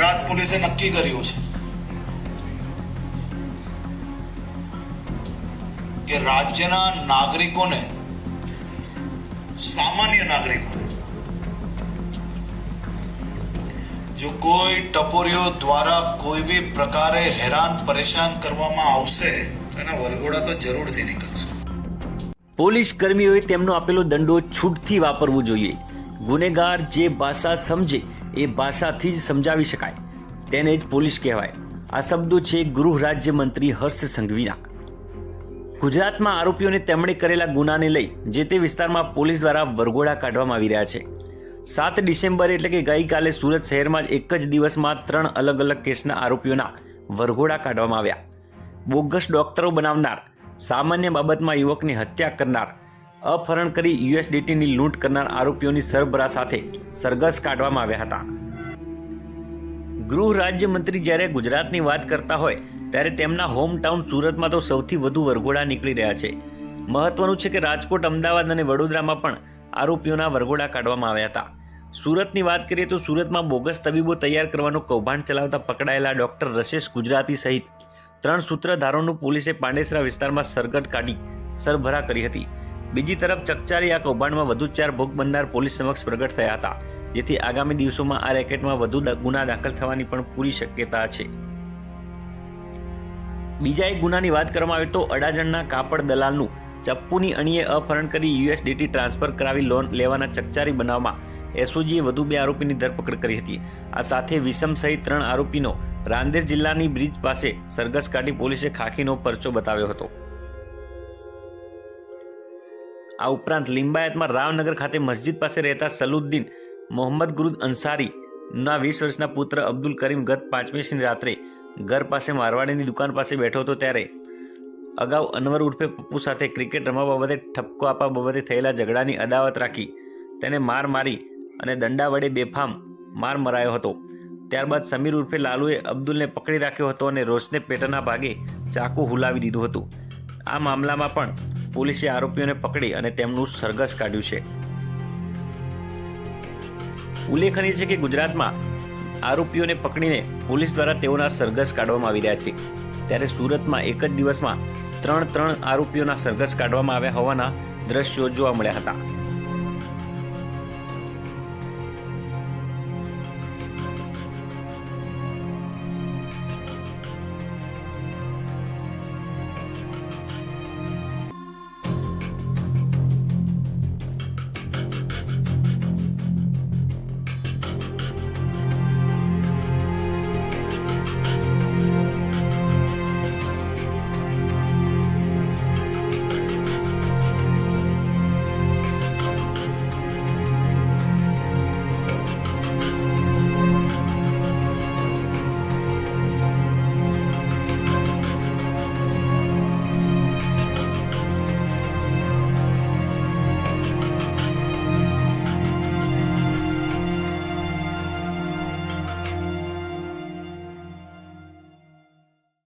ગુજરાત પોલીસે નક્કી કર્યું છે કે રાજ્યના નાગરિકોને, સામાન્ય નાગરિકોને, જો કોઈ ટપોરીઓ દ્વારા કોઈ બી પ્રકારે હેરાન પરેશાન કરવામાં આવશે, તો એના વરઘોડા તો જરૂરથી નીકળશે. પોલીસ કર્મીઓએ તેમનો આપેલો દંડો છૂટથી વાપરવો જોઈએ. ગુનેગાર જે ભાષા સમજે એ ભાષાથી જ સમજાવી શકાય. તેને જ પોલીસ કહેવાય. આ શબ્દો છે ગૃહ રાજ્યમંત્રી હર્ષ સંઘવીના. ગુજરાતમાં આરોપીઓને તેમણે કરેલા ગુનાને લઈ જે તે વિસ્તારમાં પોલીસ દ્વારા વરઘોડા કાઢવામાં આવી રહ્યા છે. સાત ડિસેમ્બર એટલે કે ગઈકાલે સુરત શહેરમાં એક જ દિવસમાં ત્રણ અલગ અલગ કેસના આરોપીઓના વરઘોડા કાઢવામાં આવ્યા. બોગસ ડોક્ટરો બનાવનાર, સામાન્ય બાબતમાં યુવકની હત્યા કરનાર અપહરણ કરી યુએસડીટીની લૂંટ કરનાર આરોપીઓની સરબરા સાથે સરઘસ કાઢવામાં આવ્યા હતા. ગૃહ રાજ્યમંત્રી જ્યારે ગુજરાતની વાત કરતા હોય, ત્યારે તેમના હોમ ટાઉન સુરતમાં તો સૌથી વધુ વરઘોડા નીકળી રહ્યા છે. મહત્વનું છે કે રાજકોટ, અમદાવાદ અને વડોદરામાં પણ આરોપીઓના વરઘોડા કાઢવામાં આવ્યા હતા. સુરતની વાત કરીએ તો સુરતમાં બોગસ તબીબો તૈયાર કરવાનું કૌભાંડ ચલાવતા પકડાયેલા ડોક્ટર રશેશ ગુજરાતી સહિત ત્રણ સૂત્રધારોનું પોલીસે પાંડેસરા વિસ્તારમાં સરગટ કાઢી સરભરા કરી હતી. બીજી તરફ ચકચારી આ કૌભાંડમાં વધુ ચાર ભોગ બનનાર પોલીસ સમક્ષ પ્રગટ થયા હતા, જેથી આગામી દિવસોમાં આ રેકેટમાં વધુ ગુના દાખલ થવાની પણ પૂરી શક્યતા છે. બીજા એક ગુનાની વાત કરવામાં આવે તો અડાજણના કાપડ દલાલનું ચપ્પુની અણીએ અપહરણ કરી યુએસડીટી ટ્રાન્સફર કરાવી લોન લેવાના ચકચારી બનાવમાં એસઓજીએ વધુ બે આરોપીની ધરપકડ કરી હતી. આ સાથે વિષમ સહિત ત્રણ આરોપીનો રાંદેર જિલ્લાની બ્રિજ પાસે સરઘસ કાઢી પોલીસે ખાખીનો પરચો બતાવ્યો હતો. આ ઉપરાંત લિંબાયતમાં રાવનગર ખાતે મસ્જિદ પાસે રહેતા સલુદ્દીન મોહમ્મદ ગુરુદ અંસારી ના વીસ વર્ષના પુત્ર અબ્દુલ કરીમ ગત પાંચમીની રાત્રે ઘર પાસે મારવાડીની દુકાન પાસે બેઠો હતો ત્યારે અગાઉ અનવર ઉર્ફે પપ્પુ સાથે ક્રિકેટ રમવા બાબતે ઠપકો આપવા બાબતે થયેલા ઝઘડાની અદાવત રાખી તેને માર મારી અને દંડા વડે બેફામ માર મરાયો હતો. ત્યારબાદ સમીર ઉર્ફે લાલુએ અબ્દુલને પકડી રાખ્યો હતો અને રોશને પેટના ભાગે ચાકુ હુલાવી દીધું હતું. આ મામલામાં પણ પોલીસે આરોપીઓને પકડી અને તેમનું સરઘસ કાઢ્યું છે. ઉલ્લેખનીય છે કે ગુજરાતમાં આરોપીઓને પકડીને પોલીસ દ્વારા તેઓના સરઘસ કાઢવામાં આવી રહ્યા છે. ત્યારે સુરતમાં એક જ દિવસમાં ત્રણ ત્રણ આરોપીઓના સરઘસ કાઢવામાં આવ્યા હોવાના દ્રશ્યો જોવા મળ્યા હતા.